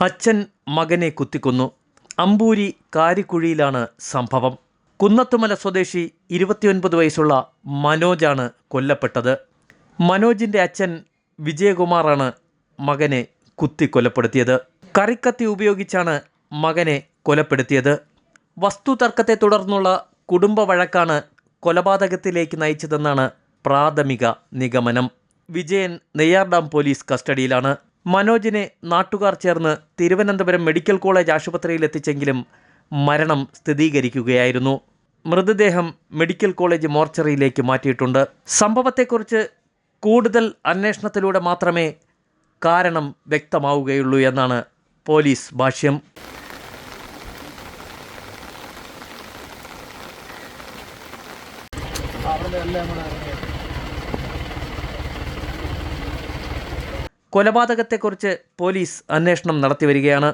അച്ഛൻ മകനെ കുത്തിക്കൊന്നു. അമ്പൂരി കാരിക്കുഴിയിലാണ് സംഭവം. കുന്നത്തുമല സ്വദേശി ഇരുപത്തിയൊൻപത് വയസ്സുള്ള മനോജാണ് കൊല്ലപ്പെട്ടത്. മനോജിന്റെ അച്ഛൻ വിജയകുമാറാണ് മകനെ കുത്തി കൊലപ്പെടുത്തിയത് കറിക്കത്തി ഉപയോഗിച്ചാണ് മകനെ കൊലപ്പെടുത്തിയത്. വസ്തുതർക്കത്തെ തുടർന്നുള്ള കുടുംബ വഴക്കാണ് കൊലപാതകത്തിലേക്ക് നയിച്ചതെന്നാണ് പ്രാഥമിക നിഗമനം. വിജയൻ നെയ്യാർഡാം പോലീസ് കസ്റ്റഡിയിലാണ്. മനോജിനെ നാട്ടുകാർ ചേർന്ന് തിരുവനന്തപുരം മെഡിക്കൽ കോളേജ് ആശുപത്രിയിൽ എത്തിച്ചെങ്കിലും മരണം സ്ഥിരീകരിക്കുകയായിരുന്നു. മൃതദേഹം മെഡിക്കൽ കോളേജ് മോർച്ചറിയിലേക്ക് മാറ്റിയിട്ടുണ്ട്. സംഭവത്തെക്കുറിച്ച് കൂടുതൽ അന്വേഷണത്തിലൂടെ മാത്രമേ കാരണം വ്യക്തമാവുകയുള്ളൂ എന്നാണ് പോലീസ് ഭാഷ്യം. കൊലപാതകത്തെക്കുറിച്ച് പോലീസ് അന്വേഷണം നടത്തിവരികയാണ്.